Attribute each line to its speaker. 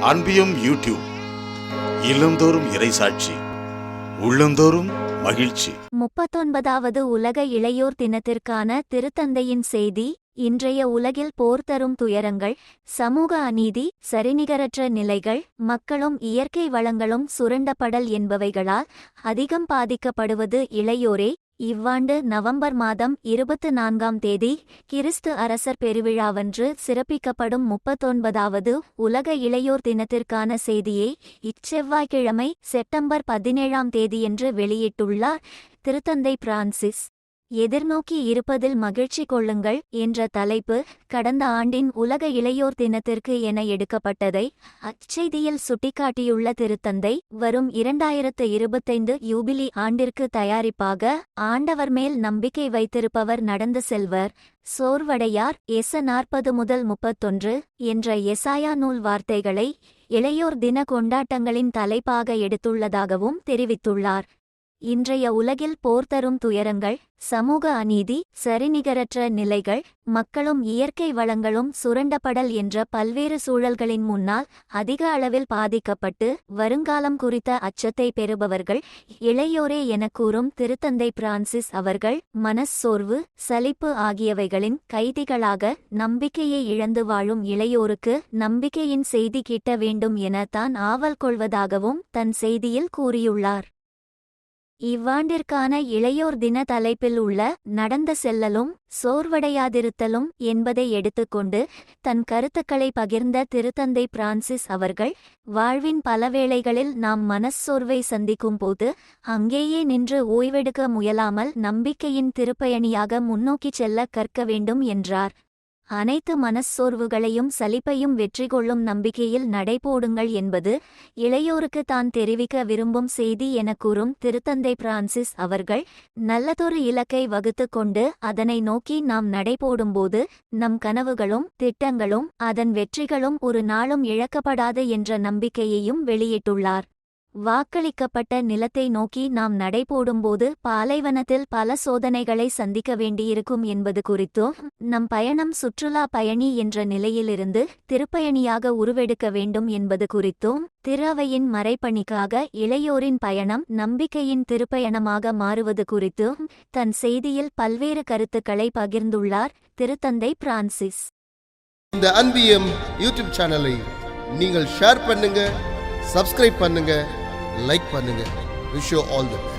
Speaker 1: அன்பியும் YouTube இல்லந்தோறும் இறைசாட்சி உள்ளந்தோறும் மகிழ்ச்சி.
Speaker 2: முப்பத்தொன்பதாவது உலக இளையோர் தினத்திற்கான திருத்தந்தையின் செய்தி இன்றைய உலகில் போர் தரும் துயரங்கள் சமூக அநீதி சரிநிகரற்ற நிலைகள் மக்களும் இயற்கை வளங்களும் சுரண்டப்படல் என்பவைகளால் அதிகம் பாதிக்கப்படுவது இளையோரே இவ்வாண்டு நவம்பர் மாதம் இருபத்து நான்காம் தேதி கிறிஸ்து அரசர் பெருவிழாவன்று சிறப்பிக்கப்படும் முப்பத்தொன்பதாவது உலக இளையோர் தினத்திற்கான செய்தியை இச்செவ்வாய்க்கிழமை செப்டம்பர் பதினேழாம் தேதியன்று வெளியிட்டுள்ளார் திருத்தந்தை பிரான்சிஸ். எதிர்நோக்கி இருப்பதில் மகிழ்ச்சி கொள்ளுங்கள் என்ற தலைப்பு கடந்த ஆண்டின் உலக இளையோர் தினத்திற்கு என எடுக்கப்பட்டதை அச்செய்தியில் சுட்டிக்காட்டியுள்ள திருத்தந்தை வரும் இரண்டாயிரத்து இருபத்தைந்து யூபிலி ஆண்டிற்கு தயாரிப்பாக ஆண்டவர் மேல் நம்பிக்கை வைத்திருப்பவர் நடந்து செல்வர் சோர்வடையார் எச நாற்பது முதல் முப்பத்தொன்று என்ற எசாயா நூல் வார்த்தைகளை இளையோர் தின கொண்டாட்டங்களின் தலைப்பாக எடுத்துள்ளதாகவும் தெரிவித்துள்ளார். இன்றைய உலகில் போர் தரும் துயரங்கள் சமூக அநீதி சரிநிகரற்ற நிலைகள் மக்களும் இயற்கை வளங்களும் சுரண்டப்படல் என்ற பல்வேறு சூழல்களின் முன்னால் அதிக அளவில் பாதிக்கப்பட்டு வருங்காலம் குறித்த அச்சத்தை பெறுபவர்கள் இளையோரே என கூறும் திருத்தந்தை பிரான்சிஸ் அவர்கள் மனச்சோர்வு சலிப்பு ஆகியவைகளின் கைதிகளாக நம்பிக்கையை இழந்து வாழும் இளையோருக்கு நம்பிக்கையின் செய்தி கிட்ட வேண்டும் என தான் ஆவல் கொள்வதாகவும் தன் செய்தியில் கூறியுள்ளார். இவ்வாண்டிற்கான இளையோர் தின தலைப்பில் உள்ள நடந்த செல்லலும் சோர்வடையாதிருத்தலும் என்பதை எடுத்துக்கொண்டு தன் கருத்துக்களை பகிர்ந்த திருத்தந்தை பிரான்சிஸ் அவர்கள் வாழ்வின் பல வேளைகளில் நாம் மனச்சோர்வை சந்திக்கும் போது அங்கேயே நின்று ஓய்வெடுக்க முயலாமல் நம்பிக்கையின் திருப்பயணியாக முன்னோக்கிச் செல்ல கற்க வேண்டும் என்றார். அனைத்து மனச்சோர்வுகளையும் சலிப்பையும் வெற்றி கொள்ளும் நம்பிக்கையில் நடைபோடுங்கள் என்பது இளையோருக்கு தான் தெரிவிக்க விரும்பும் செய்தி என கூறும் திருத்தந்தை பிரான்சிஸ் அவர்கள் நல்லதொரு இலக்கை வகுத்துக் கொண்டு அதனை நோக்கி நாம் நடைபோடும்போது நம் கனவுகளும் திட்டங்களும் அதன் வெற்றிகளும் ஒரு நாளும் இழக்கப்படாது என்ற நம்பிக்கையையும் வெளியிட்டுள்ளார். வாக்களிக்கப்பட்ட நிலத்தை நோக்கி நாம் நடைபோடும்போது பாலைவனத்தில் பல சோதனைகளை சந்திக்க வேண்டியிருக்கும் என்பது குறித்தும் நம் பயணம் சுற்றுலா பயணி என்ற நிலையிலிருந்து திருப்பயணியாக உருவெடுக்க வேண்டும் என்பது குறித்தும் திருவையின் மறைப்பணிக்காக இளையோரின் பயணம் நம்பிக்கையின் திருப்பயணமாக மாறுவது குறித்தும் தன் செய்தியில் பல்வேறு கருத்துக்களை பகிர்ந்துள்ளார் திருத்தந்தை பிரான்சிஸ்.
Speaker 3: இந்த அன்பியம் யூடியூப் சேனலை நீங்கள் ஷேர் பண்ணுங்க சப்ஸ்கிரைப் பண்ணுங்க லைக் பண்ணுங்க. Wish you all the best